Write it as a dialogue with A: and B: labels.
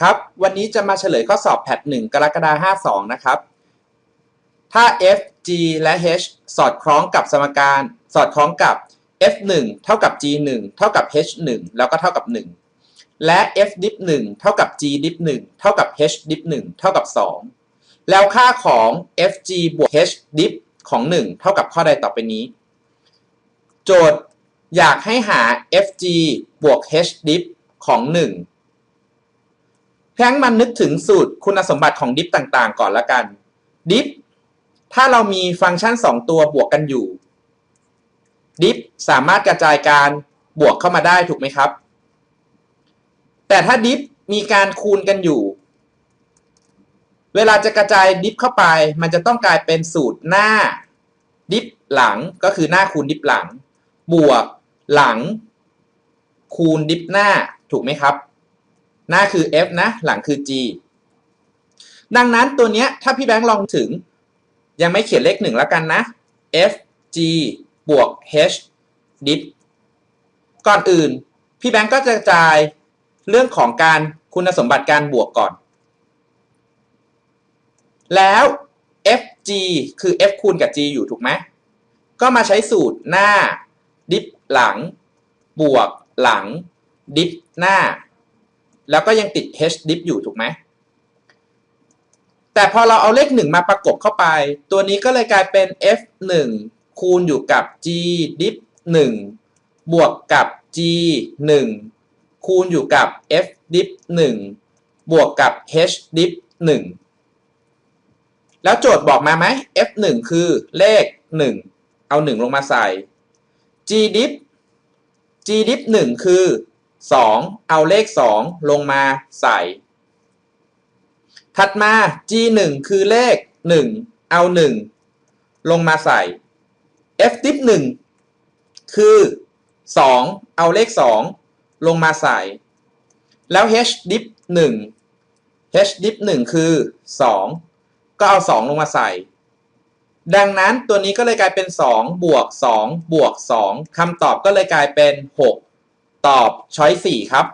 A: ครับ วันนี้จะมาเฉลยข้อสอบแพท1กรกฎาคม52 นะครับ ถ้า f g และ h สอดคล้องกับสมการ สอดคล้องกับ f 1เท่ากับ g 1เท่ากับ h 1แล้วก็เท่ากับ 1 และ f dip 1เท่ากับ g dip 1เท่ากับ h dip 1เท่ากับ 2 แล้วค่าของ f g บวก h dip ของ 1 เท่ากับข้อใดต่อไปนี้ โจทย์อยากให้หา f g บวก h dip ของ 1 แพงมันนึกถึงสูตรคุณสมบัติของดิฟต่างๆ ก่อนละกันดิฟถ้าเรามีฟังก์ชัน 2 ตัวบวกกันอยู่ดิฟสามารถกระจายการบวกเข้ามาได้ถูกไหมครับ แต่ถ้าดิฟมีการคูณกันอยู่ เวลาจะกระจายดิฟเข้าไป มันจะต้องกลายเป็นสูตรหน้า ดิฟหลังก็คือหน้าคูณดิฟหลัง บวกหลัง คูณดิฟหน้าถูกไหมครับ หน้าคือ f นะ หลังคือ g ดังนั้นตัวเนี้ยถ้าพี่แบงค์ลองถึง ยังไม่เขียนเลขหนึ่งแล้วกันนะ f g บวก h dip ก่อนอื่น พี่แบงค์ก็จะกระจายเรื่องของการคุณสมบัติการบวกก่อน แล้ว f g คือ f คูณกับ g อยู่ถูกไหม ก็มาใช้สูตรหน้า ดิฟหลัง บวกหลัง ดิฟหน้า แล้วก็ยังติด h dip อยู่ถูกไหมแต่พอเราเอาเลข 1 มาประกบเข้าไป ตัวนี้ก็เลยกลายเป็น f 1คูณอยู่กับ g dip 1บวกกับ g 1คูณอยู่กับ f dip 1บวกกับ h dip 1แล้วโจทย์บอกมาไหม f 1คือเลข 1 เอา 1 ลงมาใส่ g dip g dip 1คือ 2 เอาเลข 2 ลงมาใส่ ถัดมา g 1 คือเลข 1 เอา 1 ลงมาใส่ f dip 1คือ 2 เอาเลข 2 ลงมาใส่ แล้ว h dip 1 h dip 1คือ 2 ก็เอา 2 ลงมาใส่ ดังนั้นตัวนี้ก็เลยกลายเป็น 2 บวก 2 บวก 2คำตอบก็เลยกลายเป็น 6 ตอบช้อยสี่ครับ